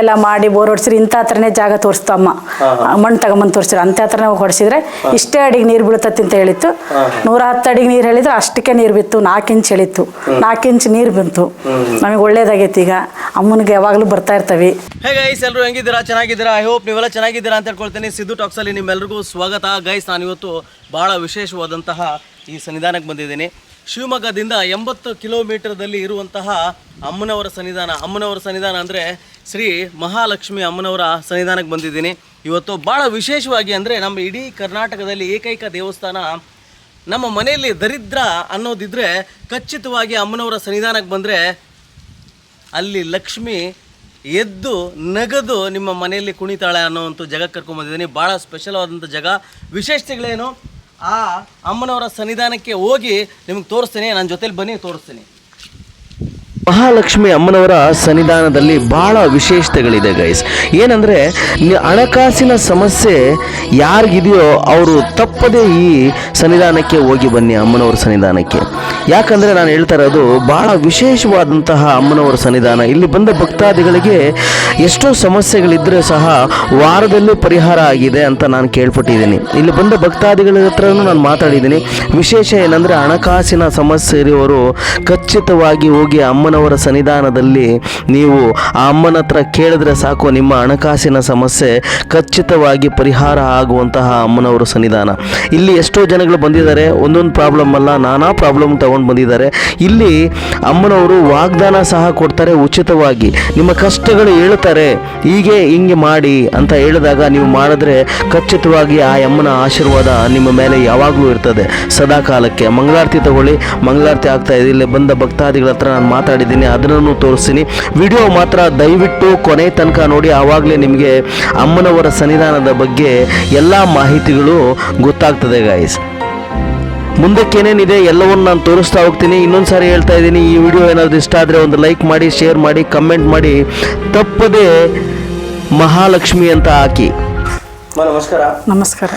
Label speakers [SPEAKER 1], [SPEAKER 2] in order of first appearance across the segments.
[SPEAKER 1] ಎಲ್ಲ ಮಾಡಿ ಬೋರ್ ಹೊಡ್ಸಿರಿ ಇಂಥ ಹತ್ರನೇ ಜಾಗ ತೋರಿಸ್ತು ಅಮ್ಮ. ಮಣ್ಣು ತಗೊಂಬಂದು ತೋರಿಸಿರು ಅಂತ ಹತ್ರನೇ ಹೊಡಿಸಿದ್ರೆ ಇಷ್ಟೇ ಅಡಿಗೆ ನೀರು ಬೀಳ್ತತಿ ಅಂತ ಹೇಳಿತ್ತು. ನೂರ ಹತ್ತು ಅಡಿಗೆ ನೀರು ಹೇಳಿದ್ರು ಅಷ್ಟಕ್ಕೆ ನೀರು ಬಿತ್ತು. ನಾಲ್ಕು ಇಂಚ್ ಹೇಳಿತ್ತು. ನಾಲ್ಕು ಇಂಚ್ ನೀರು ಬಂತು. ನಮಗೆ ಒಳ್ಳೇದಾಗೈತಿ ಈಗ. ಅಮ್ಮನಿಗೆ ಯಾವಾಗಲೂ ಬರ್ತಾ ಇರ್ತವೆ.
[SPEAKER 2] ಹೇ ಗೈಸ್ ಎಲ್ಲರೂ ಹೆಂಗಿದ್ದೀರಾ? ಚೆನ್ನಾಗಿದ್ದೀರಾ? ಐ ಹೋಪ್ ನೀವೆಲ್ಲ ಚೆನ್ನಾಗಿದ್ದೀರಾ ಅಂತ ಹೇಳ್ಕೊಳ್ತೀನಿ. ಸಿದ್ದು ಟಾಕ್ಸಲ್ಲಿ ನಿಮ್ಮೆಲ್ಲರಿಗೂ ಸ್ವಾಗತ. ಗೈಸ್ ನಾನು ಇವತ್ತು ಭಾಳ ವಿಶೇಷವಾದಂತಹ ಈ ಸನ್ನಿಧಾನಕ್ಕೆ ಬಂದಿದ್ದೀನಿ. ಶಿವಮೊಗ್ಗದಿಂದ ಎಂಬತ್ತು ಕಿಲೋಮೀಟರ್ದಲ್ಲಿ ಇರುವಂತಹ ಅಮ್ಮನವರ ಸನ್ನಿಧಾನ. ಅಮ್ಮನವರ ಸನ್ನಿಧಾನ ಅಂದರೆ ಶ್ರೀ ಮಹಾಲಕ್ಷ್ಮಿ ಅಮ್ಮನವರ ಸನ್ನಿಧಾನಕ್ಕೆ ಬಂದಿದ್ದೀನಿ. ಇವತ್ತು ಭಾಳ ವಿಶೇಷವಾಗಿ ಅಂದರೆ ನಮ್ಮ ಇಡೀ ಕರ್ನಾಟಕದಲ್ಲಿ ಏಕೈಕ ದೇವಸ್ಥಾನ ನಮ್ಮ ಮನೆಯಲ್ಲಿ ದರಿದ್ರ ಅನ್ನೋದಿದ್ರೆ ಖಚಿತವಾಗಿ ಅಮ್ಮನವರ ಸನ್ನಿಧಾನಕ್ಕೆ ಬಂದರೆ ಅಲ್ಲಿ ಲಕ್ಷ್ಮಿ ಎದ್ದು ನಗದು ನಿಮ್ಮ ಮನೆಯಲ್ಲಿ ಕುಣಿತಾಳೆ ಅನ್ನೋವಂಥ ಜಾಗಕ್ಕೆ ಕರ್ಕೊಂಬಂದಿದ್ದೀನಿ ಭಾಳ ಸ್ಪೆಷಲ್ ಆದಂಥ ಜಾಗ. ವಿಶೇಷತೆಗಳೇನು? ಆ ಅಮ್ಮನವರ ಸನ್ನಿಧಾನಕ್ಕೆ ಹೋಗಿ ನಿಮ್ಗೆ ತೋರಿಸ್ತೀನಿ. ನನ್ನ ಜೊತೇಲಿ ಬನ್ನಿ, ತೋರಿಸ್ತೀನಿ. ಮಹಾಲಕ್ಷ್ಮಿ ಅಮ್ಮನವರ ಸನ್ನಿಧಾನದಲ್ಲಿ ಬಹಳ ವಿಶೇಷತೆಗಳಿದೆ ಗೈಸ್ ಏನಂದರೆ ಹಣಕಾಸಿನ ಸಮಸ್ಯೆ ಯಾರಿಗಿದೆಯೋ ಅವರು ತಪ್ಪದೇ ಈ ಸನ್ನಿಧಾನಕ್ಕೆ ಹೋಗಿ ಬನ್ನಿ, ಅಮ್ಮನವರ ಸನ್ನಿಧಾನಕ್ಕೆ. ಯಾಕಂದರೆ ನಾನು ಹೇಳ್ತಾ ಇರೋದು, ಬಹಳ ವಿಶೇಷವಾದಂತಹ ಅಮ್ಮನವರ ಸನ್ನಿಧಾನ. ಇಲ್ಲಿ ಬಂದ ಭಕ್ತಾದಿಗಳಿಗೆ ಎಷ್ಟೋ ಸಮಸ್ಯೆಗಳಿದ್ದರೆ ಸಹ ವಾರದಲ್ಲೇ ಪರಿಹಾರ ಆಗಿದೆ ಅಂತ ನಾನು ಕೇಳ್ಪಟ್ಟಿದ್ದೀನಿ. ಇಲ್ಲಿ ಬಂದ ಭಕ್ತಾದಿಗಳ ಹತ್ರನೂ ನಾನು ಮಾತಾಡಿದ್ದೀನಿ. ವಿಶೇಷ ಏನಂದರೆ, ಹಣಕಾಸಿನ ಸಮಸ್ಯೆ ಇರುವವರು ಖಚಿತವಾಗಿ ಹೋಗಿ ಅಮ್ಮನವರ ಸನ್ನಿಧಾನದಲ್ಲಿ ನೀವು ಆ ಅಮ್ಮನ ಹತ್ರ ಕೇಳಿದ್ರೆ ಸಾಕು, ನಿಮ್ಮ ಹಣಕಾಸಿನ ಸಮಸ್ಯೆ ಖಚಿತವಾಗಿ ಪರಿಹಾರ ಆಗುವಂತಹ ಅಮ್ಮನವರ ಸನ್ನಿಧಾನ. ಇಲ್ಲಿ ಎಷ್ಟೋ ಜನಗಳು ಬಂದಿದ್ದಾರೆ, ಒಂದೊಂದು ಪ್ರಾಬ್ಲಮ್ ಅಲ್ಲ, ನಾನಾ ಪ್ರಾಬ್ಲಮ್ ತಗೊಂಡು ಬಂದಿದ್ದಾರೆ. ಇಲ್ಲಿ ಅಮ್ಮನವರು ವಾಗ್ದಾನ ಸಹ ಕೊಡ್ತಾರೆ ಉಚಿತವಾಗಿ. ನಿಮ್ಮ ಕಷ್ಟಗಳು ಹೇಳ್ತಾರೆ ಹೀಗೆ ಹಿಂಗೆ ಮಾಡಿ ಅಂತ ಹೇಳಿದಾಗ ನೀವು ಮಾಡಿದ್ರೆ ಖಚಿತವಾಗಿ ಆ ಅಮ್ಮನ ಆಶೀರ್ವಾದ ನಿಮ್ಮ ಮೇಲೆ ಯಾವಾಗಲೂ ಇರ್ತದೆ. ಸದಾ ಕಾಲಕ್ಕೆ ಮಂಗಳಾರತಿ ತಗೊಳ್ಳಿ. ಮಂಗಳಾರತಿ ಆಗ್ತಾ ಇದೆ. ಇಲ್ಲಿ ಬಂದ ಭಕ್ತಾದಿಗಳ ಹತ್ರ ನಾನು ಮಾತಾಡಿದ್ದೀನಿ ಅದನ್ನು ತೋರಿಸ್ತೀನಿ. ವಿಡಿಯೋ ಮಾತ್ರ ದಯವಿಟ್ಟು ಕೊನೆ ತನಕ ನೋಡಿ ಆವಾಗಲೇ ನಿಮಗೆ ಅಮ್ಮನವರ ಸನ್ನಿಧಾನದ ಬಗ್ಗೆ ಎಲ್ಲ ಮಾಹಿತಿಗಳು ಗೊತ್ತಾಗ್ತದೆ ಗಾಯ್ಸ್ ಮುಂದಕ್ಕೇನೇನಿದೆ ಎಲ್ಲವನ್ನು ನಾನು ತೋರಿಸ್ತಾ ಹೋಗ್ತೀನಿ. ಇನ್ನೊಂದು ಸಾರಿ ಹೇಳ್ತಾ ಇದ್ದೀನಿ ಈ ವಿಡಿಯೋ ಏನಾದರೂ ಇಷ್ಟ ಆದರೆ ಒಂದು ಲೈಕ್ ಮಾಡಿ ಶೇರ್ ಮಾಡಿ ಕಮೆಂಟ್ ಮಾಡಿ. ತಪ್ಪದೆ ಮಹಾಲಕ್ಷ್ಮಿ ಅಂತ ಹಾಕಿ. ನಮಸ್ಕಾರ.
[SPEAKER 1] ನಮಸ್ಕಾರ.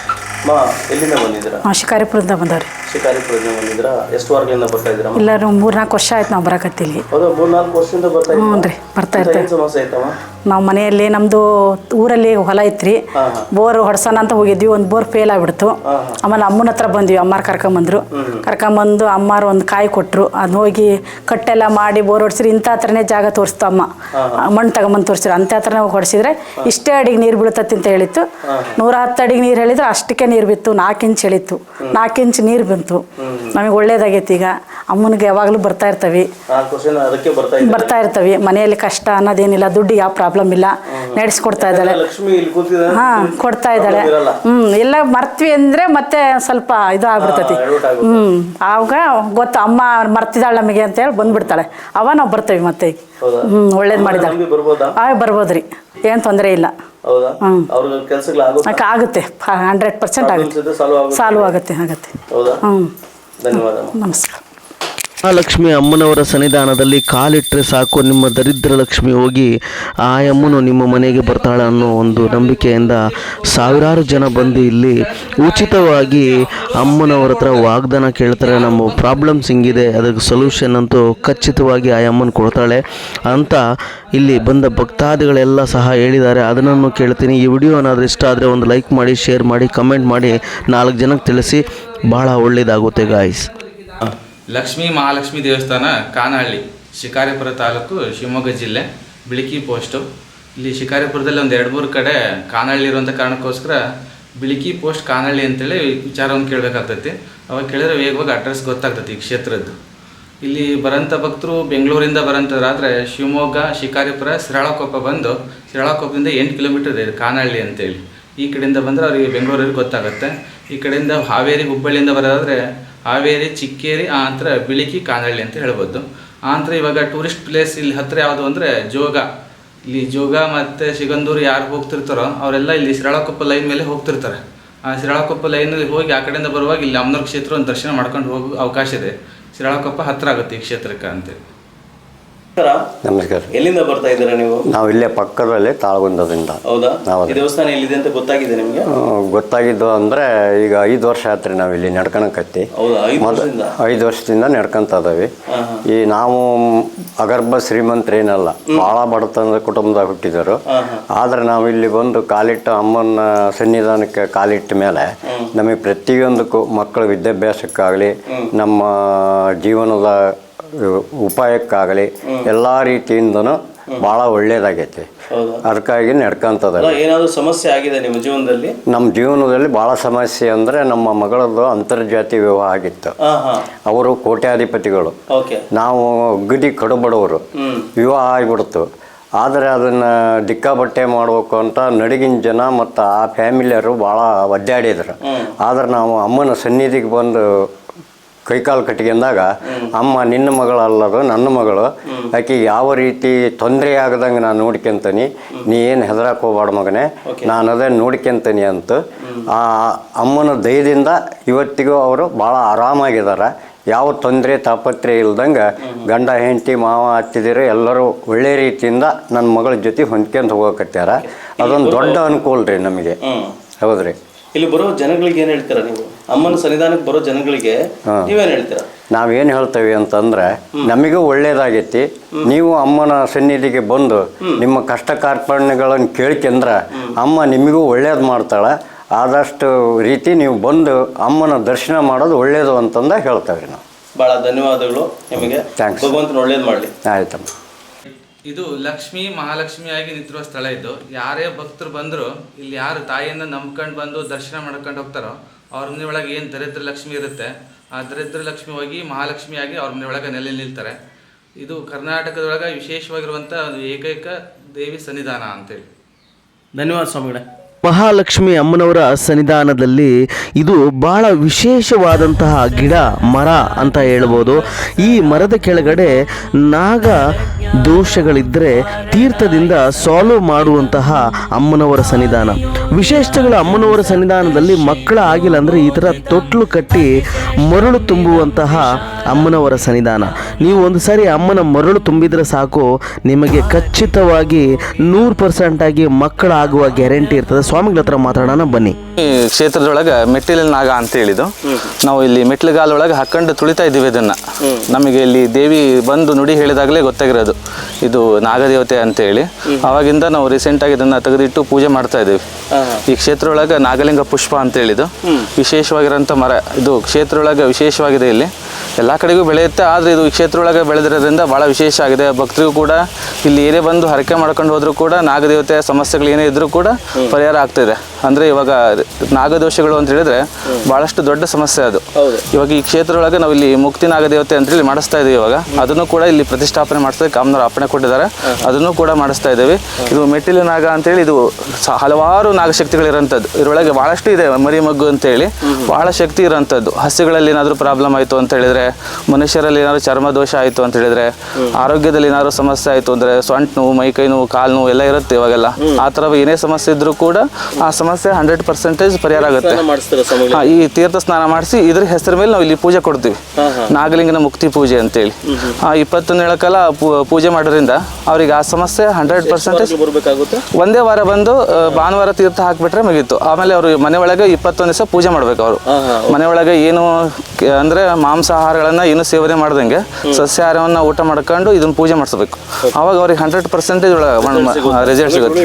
[SPEAKER 2] ಎಲ್ಲಿಂದ ಬಂದಿದ್ದೀರಾ?
[SPEAKER 1] ಶಿಕಾರಿಪುರದಿಂದ ಬಂದವ್ರಿ.
[SPEAKER 2] ಶಿಕಾರಿಪುರದಿಂದ ಬಂದಿದ್ದೀರಾ? ಎಷ್ಟು ವಾರಗಳಿಂದ ಬರ್ತಾ ಇದ್ದೀರಾ
[SPEAKER 1] ಎಲ್ಲರೂ ಮೂರ್ನಾಲ್ಕು ವರ್ಷ ಆಯ್ತು ನಾವು ಬರಕತ್ತಿಲ್ಲಿ
[SPEAKER 2] ಹೌದಾ ಮೂರ್ನಾಲ್ಕು ವರ್ಷದಿಂದ ಬರ್ತಾ
[SPEAKER 1] ಹ್ಞೂ ರೀ ಬರ್ತಾ ಇರ್ತೇವೆ.
[SPEAKER 2] ಸಮಸ್ಯೆ ಆಯ್ತಮ್ಮ?
[SPEAKER 1] ನಾವು ಮನೆಯಲ್ಲಿ ನಮ್ಮದು ಊರಲ್ಲಿ ಹೊಲ ಐತ್ರಿ. ಬೋರ್ ಹೊಡ್ಸೋಣ ಅಂತ ಹೋಗಿದ್ವಿ ಒಂದು ಬೋರ್ ಫೇಲ್ ಆಗ್ಬಿಡ್ತು. ಆಮೇಲೆ ಅಮ್ಮನ ಹತ್ರ ಬಂದ್ವಿ ಅಮ್ಮಾರು ಕರ್ಕೊಂಬಂದ್ರು. ಕರ್ಕೊಂಬಂದು ಅಮ್ಮಾರು ಒಂದು ಕಾಯಿ ಕೊಟ್ಟರು ಅದನ್ನ ಹೋಗಿ ಕಟ್ಟೆಲ್ಲ ಮಾಡಿ ಬೋರ್ ಹೊಡ್ಸಿರಿ ಇಂಥ ಹತ್ರನೇ ಜಾಗ ತೋರಿಸ್ತು ಅಮ್ಮ. ಮಣ್ಣು ತಗೊಂಬಂದು ತೋರಿಸಿರು ಅಂಥ ಹತ್ರನೇ ಹೊಡ್ಸಿದ್ರೆ ಇಷ್ಟೇ ಅಡಿಗೆ ನೀರು ಬೀಳ್ತತಿ ಅಂತ ಹೇಳಿತ್ತು. ನೂರ ಹತ್ತು ಅಡಿಗೆ ನೀರು ಹೇಳಿದ್ರೆ ಅಷ್ಟಕ್ಕೆ ನೀರು ಬಿತ್ತು ನಾಲ್ಕು ಇಂಚ್ ಹೇಳಿತ್ತು. ನಾಲ್ಕು ಇಂಚ್ ನೀರು ಬಂತು. ನಮಗೆ ಒಳ್ಳೇದಾಗೈತಿ ಈಗ. ಅಮ್ಮನಿಗೆ ಯಾವಾಗಲೂ ಬರ್ತಾ ಇರ್ತವೆ.
[SPEAKER 2] ಅದಕ್ಕೆ ಬರ್ತಾ ಇದ್ದೀರಾ.
[SPEAKER 1] ಬರ್ತಾ ಇರ್ತವೆ. ಮನೆಯಲ್ಲಿ ಕಷ್ಟ ಅನ್ನೋದೇನಿಲ್ಲ ದುಡ್ಡು ಯಾವ ಪ್ರಾಬ್ಲಮ್ ಇಲ್ಲ. ನಡೆಸ್ಕೊಡ್ತಾ ಇದ್ದಾಳೆ.
[SPEAKER 2] ಲಕ್ಷ್ಮಿ ಇಲ್ಲಿ ಕೂತಿದ್ದಾರೆ
[SPEAKER 1] ಹಾ ಕೊಡ್ತಾ ಇದ್ದಾಳೆ.
[SPEAKER 2] ಇರಲ್ಲ.
[SPEAKER 1] ಹ್ಮ್ ಎಲ್ಲ ಮರ್ತ್ವಿ ಅಂದ್ರೆ ಮತ್ತೆ ಸ್ವಲ್ಪ ಇದು ಆಗ್ಬಿಡ್ತತಿ.
[SPEAKER 2] ಹಾ, ಎಡವಟ್ ಆಗುತ್ತೆ.
[SPEAKER 1] ಹ್ಮ್ ಆವಾಗ ಗೊತ್ತು ಅಮ್ಮ ಮರ್ತಿದ್ದಾಳೆ ನಮಗೆ ಅಂತ ಹೇಳಿ ಬಂದ್ಬಿಡ್ತಾಳೆ. ಅವ ನಾವು ಬರ್ತೇವೆ ಮತ್ತೆ. ಈಗ
[SPEAKER 2] ಹೌದಾ?
[SPEAKER 1] ಹ್ಮ್ ಒಳ್ಳೇದ್ ಮಾಡಿದಾಳೆ.
[SPEAKER 2] ನಮ್ಗೆ ಬರ್ಬೋದಾ?
[SPEAKER 1] ಆ ಬರ್ಬೋದ್ರಿ. ಏನ್ ತೊಂದರೆ ಇಲ್ಲ.
[SPEAKER 2] ಹೌದಾ? ಕೆಲ್ಸಗಳು ಆಗುತ್ತೆ?
[SPEAKER 1] ಅಕ್ಕ ಆಗುತ್ತೆ. ಹಂಡ್ರೆಡ್ ಪರ್ಸೆಂಟ್ ಆಗುತ್ತೆ
[SPEAKER 2] ಸಾಲ್ವ್ ಆಗುತ್ತೆ.
[SPEAKER 1] ಸಾಲ್ವ್ ಆಗುತ್ತೆ ಆಗುತ್ತೆ.
[SPEAKER 2] ಹೌದಾ?
[SPEAKER 1] ಹ್ಮ್.
[SPEAKER 2] ಧನ್ಯವಾದ
[SPEAKER 1] ನಮಸ್ಕಾರ.
[SPEAKER 3] ಮಹಾಲಕ್ಷ್ಮಿ ಅಮ್ಮನವರ ಸನ್ನಿಧಾನದಲ್ಲಿ ಕಾಲಿಟ್ಟರೆ ಸಾಕು ನಿಮ್ಮ ದರಿದ್ರ ಲಕ್ಷ್ಮಿ ಹೋಗಿ ಆ ಅಮ್ಮನು ನಿಮ್ಮ ಮನೆಗೆ ಬರ್ತಾಳೆ ಅನ್ನೋ ಒಂದು ನಂಬಿಕೆಯಿಂದ ಸಾವಿರಾರು ಜನ ಬಂದು ಇಲ್ಲಿ ಉಚಿತವಾಗಿ ಅಮ್ಮನವರ ಹತ್ರ ವಾಗ್ದಾನ ಕೇಳ್ತಾರೆ. ನಮ್ಮ ಪ್ರಾಬ್ಲಮ್ಸ್ ಹಿಂಗಿದೆ, ಅದಕ್ಕೆ ಸೊಲ್ಯೂಷನ್ ಅಂತೂ ಖಚಿತವಾಗಿ ಆ ಅಮ್ಮನ ಕೊಡ್ತಾಳೆ. ಅಂತ ಇಲ್ಲಿ ಬಂದ ಭಕ್ತಾದಿಗಳೆಲ್ಲ ಸಹ ಹೇಳಿದ್ದಾರೆ. ಅದನ್ನು ಕೇಳ್ತೀನಿ. ಈ ವಿಡಿಯೋ ಏನಾದರೂ ಇಷ್ಟ ಆದರೆ ಒಂದು ಲೈಕ್ ಮಾಡಿ ಶೇರ್ ಮಾಡಿ ಕಮೆಂಟ್ ಮಾಡಿ ನಾಲ್ಕು ಜನಕ್ಕೆ ತಿಳಿಸಿ. ಭಾಳ ಒಳ್ಳೆಯದಾಗುತ್ತೆ ಗಾಯ್ಸ್
[SPEAKER 4] ಲಕ್ಷ್ಮೀ ಮಹಾಲಕ್ಷ್ಮಿ ದೇವಸ್ಥಾನ ಕಾನಹಳ್ಳಿ, ಶಿಕಾರಿಪುರ ತಾಲೂಕು ಶಿವಮೊಗ್ಗ ಜಿಲ್ಲೆ, ಬಿಳಿಕಿ ಪೋಸ್ಟು ಇಲ್ಲಿ ಶಿಕಾರಿಪುರದಲ್ಲಿ ಒಂದು ಎರಡು ಮೂರು ಕಡೆ ಕಾನಹಳ್ಳಿ ಇರುವಂಥ ಕಾರಣಕ್ಕೋಸ್ಕರ ಬಿಳಿಕಿ ಪೋಸ್ಟ್ ಕಾನಹಳ್ಳಿ ಅಂತೇಳಿ ವಿಚಾರವನ್ನು ಕೇಳಬೇಕಾಗ್ತೈತಿ. ಅವಾಗ ಕೇಳಿದ್ರೆ ವೇಗವಾಗಿ ಅಡ್ರೆಸ್ ಗೊತ್ತಾಗ್ತೈತಿ ಈ ಕ್ಷೇತ್ರದ್ದು. ಇಲ್ಲಿ ಬರೋಂಥ ಭಕ್ತರು ಬೆಂಗಳೂರಿಂದ ಬರೋಂಥದ್ರಾದರೆ ಶಿವಮೊಗ್ಗ, ಶಿಕಾರಿಪುರ, ಸಿರಾಳಕೊಪ್ಪ ಬಂದು, ಸಿರಾಳಕೊಪ್ಪದಿಂದ ಎಂಟು ಕಿಲೋಮೀಟರ್ ಇದೆ ಇದು ಕಾನಹಳ್ಳಿ ಅಂತೇಳಿ. ಈ ಕಡೆಯಿಂದ ಬಂದರೆ ಅವರಿಗೆ ಬೆಂಗಳೂರಿಗೆ ಗೊತ್ತಾಗುತ್ತೆ. ಈ ಕಡೆಯಿಂದ ಹಾವೇರಿ, ಹುಬ್ಬಳ್ಳಿಯಿಂದ ಬರೋದಾದರೆ ಹಾವೇರಿ, ಚಿಕ್ಕೇರಿ ಆ ನಂತರ ಬಿಳಿಕಿ, ಕಾನಳ್ಳಿ ಅಂತ ಹೇಳ್ಬೋದು. ಆ ನಂತರ ಇವಾಗ ಟೂರಿಸ್ಟ್ ಪ್ಲೇಸ್ ಇಲ್ಲಿ ಹತ್ತಿರ ಯಾವುದು ಅಂದರೆ ಜೋಗ. ಇಲ್ಲಿ ಜೋಗ ಮತ್ತು ಸಿಗಂದೂರು ಯಾರು ಹೋಗ್ತಿರ್ತಾರೋ ಅವರೆಲ್ಲ ಇಲ್ಲಿ ಶಿರಾಳಕೊಪ್ಪ ಲೈನ್ ಮೇಲೆ ಹೋಗ್ತಿರ್ತಾರೆ. ಆ ಶಿರಾಳಕೊಪ್ಪ ಲೈನಲ್ಲಿ ಹೋಗಿ ಆ ಕಡೆಯಿಂದ ಬರುವಾಗ ಇಲ್ಲಿ ಅಮ್ನೂರು ಕ್ಷೇತ್ರ ಒಂದು ದರ್ಶನ ಮಾಡ್ಕೊಂಡು ಹೋಗೋ ಅವಕಾಶ ಇದೆ. ಶಿರಾಳಕೊಪ್ಪ ಹತ್ತಿರ ಆಗುತ್ತೆ ಈ ಕ್ಷೇತ್ರಕ್ಕೆ ಅಂತೇಳಿ
[SPEAKER 5] ನಮಸ್ಕಾರ.
[SPEAKER 2] ಎಲ್ಲಿಂದ ಬರ್ತಾ ಇದ್ದೀರಾ ನೀವು?
[SPEAKER 5] ನಾವು ಇಲ್ಲೇ ಪಕ್ಕದಲ್ಲೇ ತಾಳಗುಂದದಿಂದ.
[SPEAKER 2] ಹೌದಾ? ದೇವಸ್ಥಾನ ಎಲ್ಲಿದೆ ಅಂತ ಗೊತ್ತಾಗಿದೆ ನಿಮಗೆ?
[SPEAKER 5] ಗೊತ್ತಾಗಿದ್ದು ಅಂದರೆ ಈಗ ಐದು ವರ್ಷ ಆತ್ರಿ ನಾವು ಇಲ್ಲಿ ನಡ್ಕೊಳಕತ್ತಿ
[SPEAKER 2] ಹೌದಾ? ಐದು ವರ್ಷದಿಂದ?
[SPEAKER 5] ನಡ್ಕೊಂತ ಇದಾವೆ. ಈ ನಾವು ಅಗರ್ಭ ಶ್ರೀಮಂತರೇನಲ್ಲ ಬಹಳ ಬಡತನದ ಕುಟುಂಬದಾಗ ಹುಟ್ಟಿದರು. ಆದ್ರೆ ನಾವು ಇಲ್ಲಿ ಬಂದು ಕಾಲಿಟ್ಟು ಅಮ್ಮನ ಸನ್ನಿಧಾನಕ್ಕೆ ಕಾಲಿಟ್ಟ ಮೇಲೆ ನಮಗೆ ಪ್ರತಿಯೊಂದಕ್ಕೂ ಮಕ್ಕಳ ವಿದ್ಯಾಭ್ಯಾಸಕ್ಕಾಗಲಿ ನಮ್ಮ ಜೀವನದ ಉಪಾಯಕ್ಕಾಗಲಿ ಎಲ್ಲ ರೀತಿಯಿಂದನೂ ಭಾಳ ಒಳ್ಳೇದಾಗೈತಿ. ಅದಕ್ಕಾಗಿ ನಡ್ಕೊಂತದ
[SPEAKER 2] ಏನಾದರೂ ಸಮಸ್ಯೆ ಆಗಿದೆ ನಿಮ್ಮ ಜೀವನದಲ್ಲಿ?
[SPEAKER 5] ನಮ್ಮ ಜೀವನದಲ್ಲಿ ಭಾಳ ಸಮಸ್ಯೆ ಅಂದರೆ ನಮ್ಮ ಮಗಳದ್ದು ಅಂತರ್ಜಾತಿ ವಿವಾಹ ಆಗಿತ್ತು. ಅವರು ಕೋಟ್ಯಾಧಿಪತಿಗಳು. ನಾವು ಅಗದಿ ಕಡುಬಡವರು. ವಿವಾಹ ಆಗಿಬಿಡ್ತು. ಆದರೆ ಅದನ್ನು ದಿಕ್ಕಾಬಟ್ಟೆ ಮಾಡಬೇಕು ಅಂತ ನಡಗಿನ ಜನ ಮತ್ತು ಆ ಫ್ಯಾಮಿಲಿಯರು ಭಾಳ ಒದ್ದಾಡಿದ್ರು. ಆದ್ರೆ ನಾವು ಅಮ್ಮನ ಸನ್ನಿಧಿಗೆ ಬಂದು ಕೈಕಾಲು ಕಟ್ಕೊಂಡಾಗ ಅಮ್ಮ ನಿನ್ನ ಮಗಳಲ್ಲದು ನನ್ನ ಮಗಳು. ಆಕೆ ಯಾವ ರೀತಿ ತೊಂದರೆ ಆಗದಂಗೆ ನಾನು ನೋಡ್ಕೊಂತೀನಿ ನೀ ಏನು ಹೆದರಕ್ಕೆ ಹೋಗ್ಬಾರ್ದು ಮಗನೇ. ನಾನು ಅದೇ ನೋಡ್ಕೊಂತೀನಿ ಅಂತ. ಆ ಅಮ್ಮನ ದಯದಿಂದ ಇವತ್ತಿಗೂ ಅವರು ಭಾಳ ಆರಾಮಾಗಿದ್ದಾರೆ ಯಾವ ತೊಂದರೆ ತಾಪತ್ರೆ ಇಲ್ದಂಗೆ ಗಂಡ ಹೆಂಡತಿ ಮಾವ ಹತ್ತಿದಿರು ಎಲ್ಲರೂ ಒಳ್ಳೆ ರೀತಿಯಿಂದ ನನ್ನ ಮಗಳ ಜೊತೆ ಹೊಂದ್ಕೊಂಡು ಹೋಗಕತ್ಯಾರ. ಅದೊಂದು ದೊಡ್ಡ ಅನುಕೂಲ ರೀ ನಮಗೆ ಹೌದ್ರಿ.
[SPEAKER 2] ಇಲ್ಲಿ ಬರೋ ಜನಗಳಿಗೆ ಏನು ಹೇಳ್ತೀರಾ ನೀವು? ಅಮ್ಮನ ಸನ್ನಿಧಾನಕ್ಕೆ ಬರೋ ಜನಗಳಿಗೆ ನೀವೇನು ಹೇಳ್ತೀರಾ?
[SPEAKER 5] ನಾವೇನು ಹೇಳ್ತೇವೆ ಅಂತಂದ್ರೆ ನಮಗೂ ಒಳ್ಳೇದಾಗೈತಿ. ನೀವು ಅಮ್ಮನ ಸನ್ನಿಧಿಗೆ ಬಂದು ನಿಮ್ಮ ಕಷ್ಟ ಕಾರ್ಪಣ್ಯಗಳನ್ನು ಕೇಳ್ಕೆಂದ್ರೆ ಅಮ್ಮ ನಿಮಗೂ ಒಳ್ಳೇದು ಮಾಡ್ತಾಳೆ. ಆದಷ್ಟು ರೀತಿ ನೀವು ಬಂದು ಅಮ್ಮನ ದರ್ಶನ ಮಾಡೋದು ಒಳ್ಳೇದು ಅಂತಂದ ಹೇಳ್ತೇವೆ ನಾವು.
[SPEAKER 2] ಬಹಳ ಧನ್ಯವಾದಗಳು ನಿಮಗೆ.
[SPEAKER 5] ಥ್ಯಾಂಕ್ಸ್
[SPEAKER 2] ಭಗವಂತನ ಒಳ್ಳೇದು ಮಾಡಲಿ.
[SPEAKER 5] ಆಯ್ತಮ್ಮ.
[SPEAKER 4] ಇದು ಲಕ್ಷ್ಮಿ ಮಹಾಲಕ್ಷ್ಮಿಯಾಗಿ ನಿಂತಿರುವ ಸ್ಥಳ ಇದು. ಯಾರೇ ಭಕ್ತರು ಬಂದರೂ, ಇಲ್ಲಿ ಯಾರು ತಾಯಿಯನ್ನು ನಂಬ್ಕೊಂಡು ಬಂದು ದರ್ಶನ ಮಾಡ್ಕೊಂಡು ಹೋಗ್ತಾರೋ, ಅವ್ರ ಮನೆ ಒಳಗೆ ಏನು ದರಿದ್ರ ಲಕ್ಷ್ಮಿ ಇರುತ್ತೆ, ಆ ದರಿದ್ರ ಲಕ್ಷ್ಮಿ ಹೋಗಿ ಮಹಾಲಕ್ಷ್ಮಿಯಾಗಿ ಅವ್ರ ಮನೆ ಒಳಗೆ ನೆಲೆ ನಿಲ್ತಾರೆ. ಇದು ಕರ್ನಾಟಕದೊಳಗೆ ವಿಶೇಷವಾಗಿರುವಂಥ ಒಂದು ಏಕೈಕ ದೇವಿ ಸನ್ನಿಧಾನ ಅಂತೇಳಿ.
[SPEAKER 2] ಧನ್ಯವಾದ ಸ್ವಾಮಿಗಳೇ.
[SPEAKER 3] ಮಹಾಲಕ್ಷ್ಮಿ ಅಮ್ಮನವರ ಸನ್ನಿಧಾನದಲ್ಲಿ ಇದು ಬಹಳ ವಿಶೇಷವಾದಂತಹ ಗಿಡ, ಮರ ಅಂತ ಹೇಳ್ಬೋದು. ಈ ಮರದ ಕೆಳಗಡೆ ನಾಗ ದೋಷಗಳಿದ್ದರೆ ತೀರ್ಥದಿಂದ ಸಾಲ್ವ್ ಮಾಡುವಂತಹ ಅಮ್ಮನವರ ಸನ್ನಿಧಾನ. ವಿಶೇಷತೆಗಳು ಅಮ್ಮನವರ ಸನ್ನಿಧಾನದಲ್ಲಿ ಮಕ್ಕಳ ಆಗಿಲ್ಲ ಅಂದರೆ ಈ ಥರ ತೊಟ್ಲು ಕಟ್ಟಿ ಮರಳು ತುಂಬುವಂತಹ ಅಮ್ಮನವರ ಸನ್ನಿಧಾನ. ನೀವು ಒಂದು ಸಾರಿ ಅಮ್ಮನ ಮರಳು ತುಂಬಿದ್ರೆ ಸಾಕು, ನಿಮಗೆ ಖಚಿತವಾಗಿ ನೂರು ಪರ್ಸೆಂಟ್ ಆಗಿ ಮಕ್ಕಳಾಗುವ ಗ್ಯಾರಂಟಿ ಇರ್ತದೆ. ಸ್ವಾಮಿಗಳ ಹತ್ರ ಮಾತಾಡೋಣ, ಬನ್ನಿ.
[SPEAKER 4] ಈ ಕ್ಷೇತ್ರದೊಳಗೆ ಮೆಟ್ಟಿಲಿನ ನಾಗ ಅಂತ ಹೇಳಿದ್ದು, ನಾವು ಇಲ್ಲಿ ಮೆಟ್ಲುಗಾಲೊಳಗೆ ಹಾಕೊಂಡು ತುಳಿತಾ ಇದ್ದೀವಿ ಇದನ್ನ. ನಮಗೆ ಇಲ್ಲಿ ದೇವಿ ಬಂದು ನುಡಿ ಹೇಳಿದಾಗಲೇ ಗೊತ್ತಾಗಿರೋದು. ಇದು ನಾಗದೇವತೆ ಅಂತ ಹೇಳಿ ಅವಾಗಿಂದ ನಾವು ರೀಸೆಂಟ್ ಆಗಿ ಇದನ್ನ ತೆಗೆದಿಟ್ಟು ಪೂಜೆ ಮಾಡ್ತಾ ಇದ್ದೀವಿ. ಈ ಕ್ಷೇತ್ರ ಒಳಗೆ ನಾಗಲಿಂಗ ಪುಷ್ಪ ಅಂತ ಹೇಳಿದ್ದು ವಿಶೇಷವಾಗಿರೋಂಥ ಮರ. ಇದು ಕ್ಷೇತ್ರ ಒಳಗೆ ವಿಶೇಷವಾಗಿದೆ ಇಲ್ಲಿ. ಎಲ್ಲ ಕಡೆಗೂ ಬೆಳೆಯುತ್ತೆ. ಆದರೆ ಇದು ಈ ಕ್ಷೇತ್ರ ಒಳಗೆ ಬೆಳೆದಿರೋದ್ರಿಂದ ಭಾಳ ವಿಶೇಷ ಆಗಿದೆ. ಭಕ್ತರಿಗೂ ಕೂಡ ಇಲ್ಲಿ ಏನೇ ಬಂದು ಹರಕೆ ಮಾಡ್ಕೊಂಡು ಹೋದರೂ ಕೂಡ ನಾಗದೇವತೆ ಸಮಸ್ಯೆಗಳು ಏನೇ ಇದ್ದರೂ ಕೂಡ ಪರಿಹಾರ ಆಗ್ತಿದೆ ಅಂದರೆ ಇವಾಗ ನಾಗದೋಷಗಳು ಅಂತ ಹೇಳಿದ್ರೆ ಭಾಳಷ್ಟು ದೊಡ್ಡ ಸಮಸ್ಯೆ ಅದು. ಇವಾಗ ಈ ಕ್ಷೇತ್ರ ಒಳಗೆ ನಾವು ಇಲ್ಲಿ ಮುಕ್ತಿ ನಾಗದೇವತೆ ಅಂತ ಹೇಳಿ ಮಾಡಿಸ್ತಾ ಇದ್ದೀವಿ ಇವಾಗ. ಅದನ್ನು ಕೂಡ ಇಲ್ಲಿ ಪ್ರತಿಷ್ಠಾಪನೆ ಮಾಡಿಸ್ತಾ ಕಾಮನವ್ರು ಅಪ್ಪಣೆ ಕೊಟ್ಟಿದ್ದಾರೆ. ಅದನ್ನು ಕೂಡ ಮಾಡಿಸ್ತಾ ಇದ್ದೀವಿ. ಇದು ಮೆಟ್ಟಿಲು ನಾಗ ಅಂತೇಳಿ ಇದು ಹಲವಾರು ಹಲವಾರು ನಾಗಶಕ್ತಿಗಳಿರೋಂಥದ್ದು ಇದರೊಳಗೆ ಭಾಳಷ್ಟು ಇದೆ. ಮರಿಮಗ್ಗು ಅಂತೇಳಿ ಭಾಳ ಶಕ್ತಿ ಇರೋಂಥದ್ದು. ಹಸಿಗಳಲ್ಲಿ ಏನಾದರೂ ಪ್ರಾಬ್ಲಮ್ ಆಯಿತು ಅಂತ ಹೇಳಿದ್ರೆ ಮನುಷ್ಯರಲ್ಲಿ ಏನಾದ್ರು ಚರ್ಮ ದೋಷ ಆಯಿತು ಅಂತ ಹೇಳಿದ್ರೆ ಆರೋಗ್ಯದಲ್ಲಿ ಏನಾದ್ರು ಸಮಸ್ಯೆ ಆಯಿತು ಅಂದ್ರೆ ಸೊಂಟ ನೋವು ಮೈಕೈ ನೋವು ಕಾಲು ನೋವು ಎಲ್ಲ ಇರುತ್ತೆ ಇವಾಗೆಲ್ಲ. ಆ ಥರ ಏನೇ ಸಮಸ್ಯೆ ಇದ್ರೂ ಕೂಡ ಆ ಸಮಸ್ಯೆ ಹಂಡ್ರೆಡ್ ಪರ್ಸೆಂಟೇಜ್ ಪರಿಹಾರ ಆಗುತ್ತೆ. ಹಾ, ಈ ತೀರ್ಥ ಸ್ನಾನ ಮಾಡಿಸಿ ಇದ್ರ ಹೆಸರ ಮೇಲೆ ನಾವು ಇಲ್ಲಿ ಪೂಜೆ ಕೊಡ್ತೀವಿ. ನಾಗಲಿಂಗನ ಮುಕ್ತಿ ಪೂಜೆ ಅಂತೇಳಿ. ಆ ಇಪ್ಪತ್ತೊಂದೇಳ ಕಾಲ ಪೂ- ಪೂಜೆ ಮಾಡೋದ್ರಿಂದ ಅವ್ರಿಗೆ ಆ ಸಮಸ್ಯೆ ಹಂಡ್ರೆಡ್ ಪರ್ಸೆಂಟೇಜ್
[SPEAKER 2] ಬರ್ಬೇಕಾಗುತ್ತೆ?
[SPEAKER 4] ಒಂದೇ ವಾರ ಬಂದು ಆ, ಭಾನುವಾರ ತೀರ್ಥ ಹಾಕ್ಬಿಟ್ರೆ ಮುಗೀತು. ಆಮೇಲೆ ಅವರು ಮನೆ ಒಳಗೆ ಇಪ್ಪತ್ತೊಂದು ದಿವಸ ಪೂಜೆ ಮಾಡ್ಬೇಕು ಅವರು. ಮನೆ ಒಳಗೆ ಏನು ಅಂದ್ರೆ ಅಂದ್ರೆ ಮಾಂಸಾಹಾರಗಳನ್ನ ಇನ್ನು ಸೇವನೆ ಮಾಡ್ದಂಗೆ ಸಸ್ಯಾಹಾರವನ್ನ ಊಟ ಮಾಡ್ಕೊಂಡು ಇದನ್ನ ಪೂಜೆ ಮಾಡಿಸಬೇಕು. ಅವಾಗ ಅವ್ರಿಗೆ ಹಂಡ್ರೆಡ್ ಪರ್ಸೆಂಟೇಜ್ ರಿಸಲ್ಟ್ ಸಿಗುತ್ತೆ.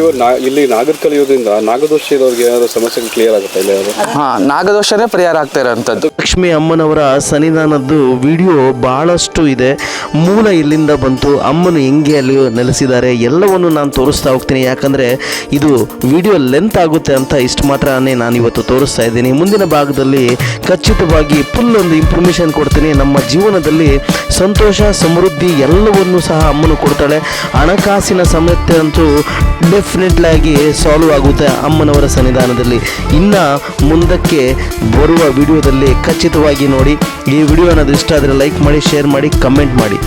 [SPEAKER 6] ಇಲ್ಲಿ ನಾಗರ ಕಲಿಯೋದ್ರಿಂದ ನಾಗದೋಷ ಇರೋರಿಗೆ ಏನಾದ್ರು ಸಮಸ್ಯೆ ಕ್ಲಿಯರ್ ಆಗುತ್ತೆ
[SPEAKER 4] ಹಾ ನಾಗದೋಷನೇ ಪರಿಹಾರ ಆಗ್ತಾ ಇರೋಂಥದ್ದು.
[SPEAKER 3] ಲಕ್ಷ್ಮಿ ಅಮ್ಮನವರ ಸನ್ನಿಧಾನದ್ದು ವಿಡಿಯೋ ಬಹಳಷ್ಟು ಇದೆ. ಮೂಲ ಇಲ್ಲಿಂದ ಬಂತು. ಅಮ್ಮನು ಹೆಂಗೆ ಅಲ್ಲಿ ನೆಲೆಸಿದ್ದಾರೆ ಎಲ್ಲವನ್ನು ನಾನು ತೋರಿಸ್ತಾ ಹೋಗ್ತೀನಿ. ಯಾಕಂದರೆ ಇದು ವಿಡಿಯೋ ಲೆಂತ್ ಆಗುತ್ತೆ ಅಂತ ಇಷ್ಟು ಮಾತ್ರನೇ ನಾನು ಇವತ್ತು ತೋರಿಸ್ತಾ ಇದ್ದೀನಿ. ಮುಂದಿನ ಭಾಗದಲ್ಲಿ ಖಚಿತವಾಗಿ ಫುಲ್ ಒಂದು ಇನ್ಫಾರ್ಮೇಷನ್ ಕೊಡ್ತೀನಿ. ನಮ್ಮ ಜೀವನದಲ್ಲಿ ಸಂತೋಷ, ಸಮೃದ್ಧಿ ಎಲ್ಲವನ್ನು ಸಹ ಅಮ್ಮನು ಕೊಡ್ತಾಳೆ. ಹಣಕಾಸಿನ ಸಮಸ್ಯೆ ಅಂತೂ ಡೆಫಿನೆಟ್ಲಾಗಿ ಸಾಲ್ವ್ ಆಗುತ್ತೆ ಅಮ್ಮನವರ ಸನ್ನಿಧಾನದಲ್ಲಿ. ಇನ್ನು ಮುಂದಕ್ಕೆ ಬರುವ ವಿಡಿಯೋದಲ್ಲಿ ಖಚಿತವಾಗಿ ನೋಡಿ. ಈ ವಿಡಿಯೋ ಅನ್ನೋದು ಇಷ್ಟ ಆದರೆ ಲೈಕ್ ಮಾಡಿ ಶೇರ್ ಮಾಡಿ ಕಮೆಂಟ್ ಮಾಡಿ.